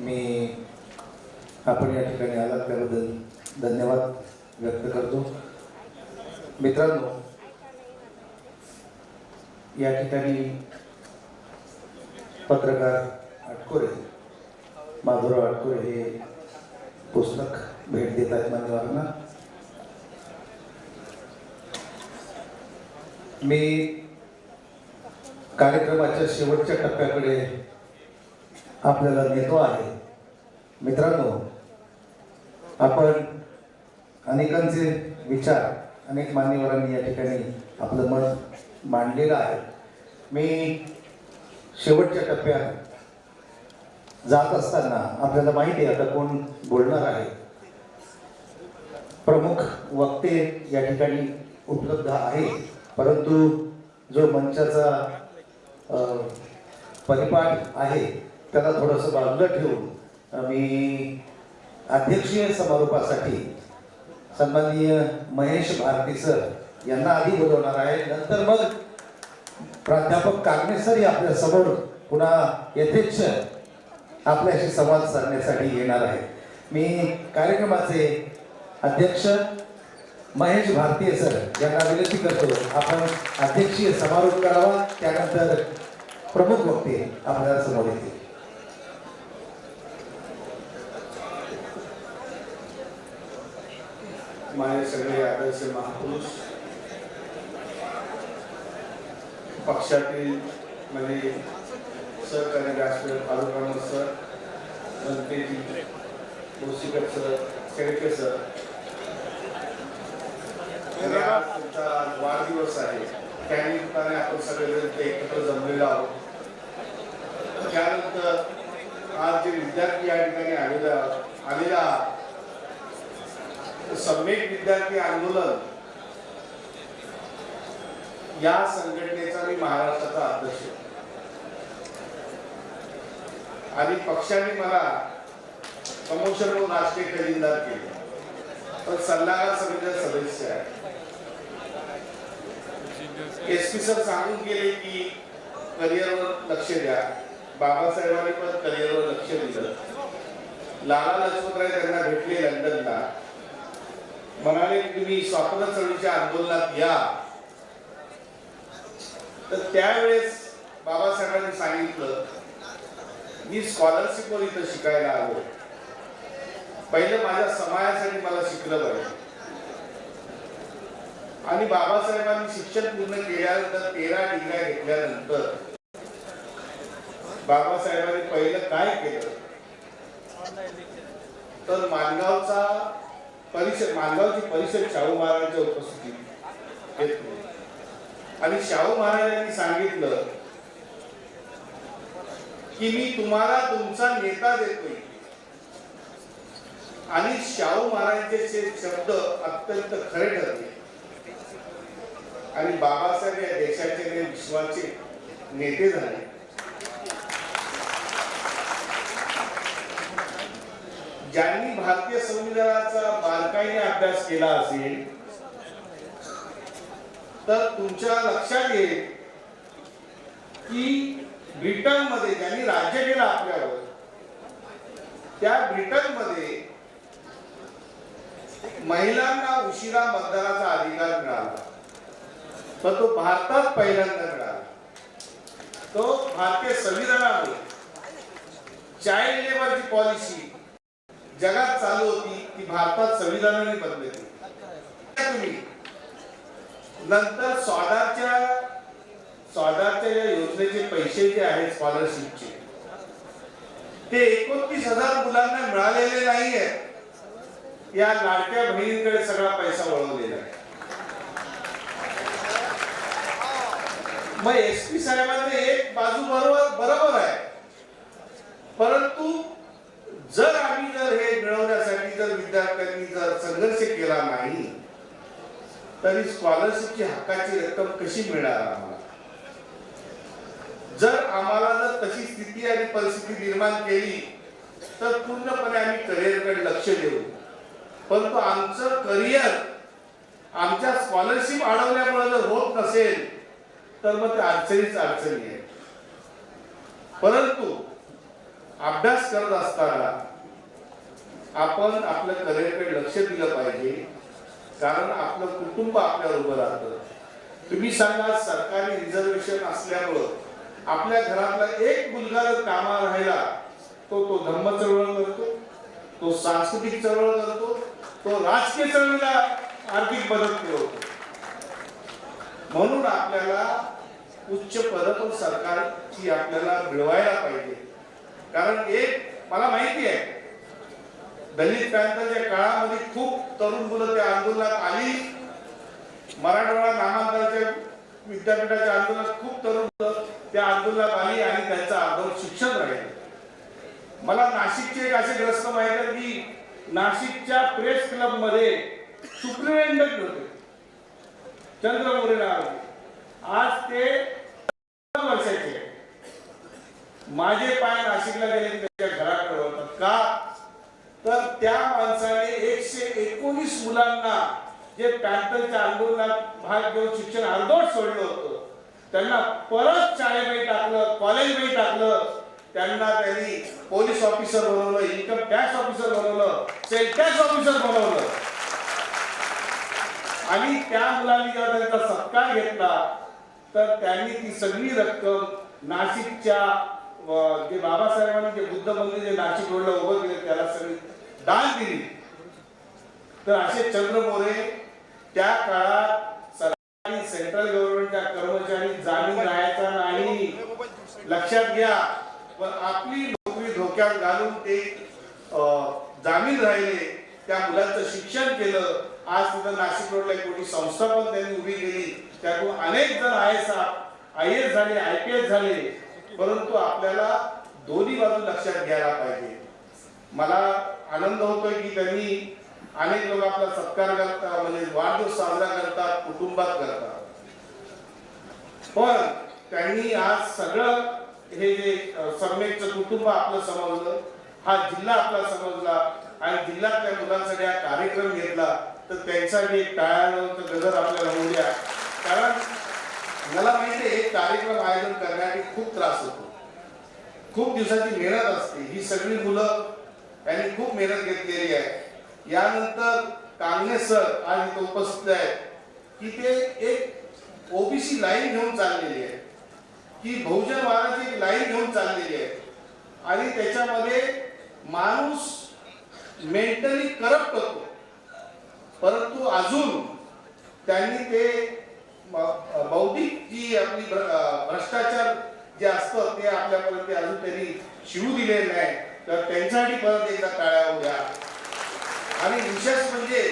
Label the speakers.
Speaker 1: मी आपण या ठिकाणी आलात त्याबद्दल धन्यवाद व्यक्त करतो. मित्रांनो या ठिकाणी पत्रकार अटकोरे माधुराव अटकोरे हे पुस्तक भेट देत आहेत मान्यवरांना मी कार्यक्रमाच्या शेवटच्या टप्प्याकडे आपल्याला नेतो आहे. मित्रांनो आपण अनेकांचे विचार अनेक मान्यवरांनी या ठिकाणी आपलं मत मांडलेलं आहे. मी शेवटच्या टप्प्यात जात असताना आपल्याला माहिती आहे आता कोण बोलणार आहे. प्रमुख वक्ते या ठिकाणी उपलब्ध आहे. परंतु जो मंचाचा परिपाठ आहे त्याला थोडंसं बाजूला ठेवून मी अध्यक्षीय समारोपासाठी सन्माननीय महेश भारती सर यांना आधी बोलवणार आहे. नंतर मग प्राध्यापक कागणे सर आपल्यासमोर पुन्हा यथेच्छ आपल्याशी संवाद साधण्यासाठी येणार आहे. मी कार्यक्रमाचे अध्यक्ष महेश भारतीय सर यांना विनंती करतो आपण अध्यक्षीय समारोप करावा त्यानंतर प्रमुख वक्ते आपल्याला समोर येतील.
Speaker 2: माझे सगळे आदर्श महापुरुष पक्षातील म्हणजे सहकारी राष्ट्रीय फारुख अहमद सर मनतेजी भोसीकर सर शेळके सर आणि तुमचा आज वाढदिवस आहे त्यानिमित्ताने आपण सगळेजण ते एकत्र जमलेलो आहोत त्यानंतर आज जे विद्यार्थी या ठिकाणी आलेला आलेला आहात सम्यक विद्यार्थी आंदोलन या संघटनेचा मी महाराष्ट्राचा अध्यक्ष. आणि पक्षाने मला प्रमोशन म्हणून राष्ट्रीय खजिनदार केले. पण सल्लागार समितीचा सदस्य आहे. एस पी सर सांगून गेले की करिअरवर लक्ष द्या. बाबासाहेबांनी पण करिअरवर लक्ष दिलं. लाला लजपतराय त्यांना भेटले लंडनला. म्हणाले तुम्ही स्वातंत्र्य चळवळीच्या आंदोलनात या. तर त्यावेळेस बाबासाहेबांनी सांगितलं मी स्कॉलरशिपवर इथं शिकायला आलो. पहिलं माझ्या समाजासाठी मला शिकलं पाहिजे. आणि बाबासाहेबांनी शिक्षण पूर्ण केल्यानंतर तेरा डिग्र्या घेतल्यानंतर बाबासाहेबांनी पहिलं काय केलं? तर मानगावचा परिषद मानगावची परिषद शाहू महाराजांच्या उपस्थितीत. घेतली आणि शाहू महाराजांनी सांगितलं की मी तुम्हाला तुमचा नेता देतोय. आणि शाहू महाराजांचे शब्द अत्यंत खरे ठरले. आणि बाबासाहेब या देशाचे विश्वाचे नेते झाले ज्यांनी भारतीय संविधानाचा बारकाईने अभ्यास केला असेल तर तुमच्या लक्षात येईल की ब्रिटनमध्ये ज्यांनी राज्य केलं आपल्यावर त्या ब्रिटनमध्ये महिलांना उशिरा मतदानाचा अधिकार मिळाला. तर तो भारतात पहिल्यांदा मिळाला. तो भारतीय संविधानामुळे चाइल्ड लेबरची पॉलिसी जगात चालू होती ती भारतात संविधानाने बदलली. तुम्ही नंतर स्वादाच्या स्वादाच्या या योजनेचे पैसे जे आहेत स्कॉलरशिपचे ते एकोणतीस हजार मुलांना मिळालेले नाही आहेत या लाडक्या बहिणींकडे सगळा पैसा वळवलेला आहे. मग एस पी साहेबांनी एक बाजू बरोबर बरोबर आहे. परंतु जर आम्ही जर हे संघर्ष केला नाही तरी स्कॉलरशिपची हक्काची रक्कम कशी मिळणार आम्हाला? जर आम्हाला जर तशी स्थिती आणि परिस्थिती निर्माण केली तर पूर्णपणे आम्ही करिअरकडे लक्ष देऊ. परंतु आमचं करिअर आमच्या स्कॉलरशिप अडवल्यामुळे जर होत नसेल तर मग ते अडचणीच अडचणी आहे परंतु अभ्यास करत असताना आपण आपल्या करिअरकडे लक्ष दिलं पाहिजे. कारण आपलं कुटुंब आपल्यावर उभं राहतं. तुम्ही सांगा सरकारी रिझर्वेशन असल्यावर आपल्या घरातला एक मुलगा जर कामा राहिला तो तो धम्म चळवळ करतो तो सांस्कृतिक चळवळ करतो तो राजकीय चळवळीला आर्थिक मदत करतो. म्हणून आपल्याला उच्च पद पण सरकारची आपल्याला मिळवायला पाहिजे. कारण एक मला माहिती आहे दलित पॅंथरच्या काळामध्ये खूप तरुण मुलं त्या आंदोलनात आली. मराठवाडा नामांतराच्या विद्यापीठाच्या आंदोलनात खूप तरुण मुलं त्या आंदोलनात आली आणि त्यांचं आंदोलन शिक्षण राहिलं. मला नाशिकचे एक असे ग्रस्त माहीत आहे की नाशिकच्या प्रेस क्लबमध्ये सुप्रिटेंडंट होते. चंद्र मोरे आज ते वर्षाचे. माझे पाय नाशिकला गेले त्यांच्या त्याच्या घराकडे होतात का? तर त्या माणसाने एकशे एकोणीस मुलांना जे पॅन्थरच्या आंदोलनात भाग घेऊन शिक्षण अर्धवट सोडलं होतं त्यांना परत शाळेमध्ये टाकलं कॉलेजमध्ये टाकलं त्यांना त्यांनी पोलीस ऑफिसर बनवलं इन्कम टॅक्स ऑफिसर बनवलं सेल टॅक्स ऑफिसर बनवलं. आणि त्या मुलांनी जेव्हा त्यांचा सत्कार घेतला तर त्यांनी ती सगळी रक्कम नाशिकच्या जे बाबासाहेबांनी जे बुद्ध मंदिर जे नाशिक रोडला उभं केलं त्याला सगळी दान दिली. तर असे चंद्र मोरे त्या काळात सरकारी सेंट्रल गव्हर्नमेंटच्या कर्मचारी जामीन राहायचा नाही. लक्षात घ्या. पण आपली नोकरी धोक्यात घालून ते अं, जामीन राहिले. त्या मुलांचं शिक्षण केलं. आज तिथं नाशिक रोडला एक मोठी संस्था पण त्यांनी उभी केली. त्यातून अनेक जण आय एस आय एस झाले आय पी एस झाले. परंतु आपल्याला दोन्ही बाजू लक्षात घ्यायला पाहिजे. मला आनंद होतोय की त्यांनी अनेक लोक आपला सत्कार करतात म्हणजे वाढदिवस साजरा करतात कुटुंबात करतात. पण त्यांनी आज सगळं हे जे अ, कुटुंब आपलं समजलं हा जिल्हा आपला समजला आणि जिल्ह्यातल्या मुलांसाठी हा कार्यक्रम घेतला तर त्यांच्यासाठी एक टाळ्यानंतर गजर आपल्याला होऊ द्या. कारण मला माहिती आहे कार्यक्रम आयोजन करण्यासाठी खूप त्रास होतो. खूप दिवसाची मेहनत असते. ही सगळी मुलं त्यांनी खूप मेहनत घेतलेली आहे. यानंतर कांगणे सर आज इथे उपस्थित आहेत की ते एक ओबीसी लाईन घेऊन चाललेली आहे. की बहुजन महाराज एक लाईन घेऊन चाललेली आहे. आणि त्याच्यामध्ये माणूस मेंटली करप्ट होतो. परंतु अजून त्यांनी ते बौद्धिक जी आपली भ्र- भ्रष्टाचार जे असतं ते आपल्यापर्यंत अजून त्यांनी शिवू दिलेलं नाही तर त्यांच्यासाठी परत एकदा टाळ्या उद्या आणि विशेष म्हणजे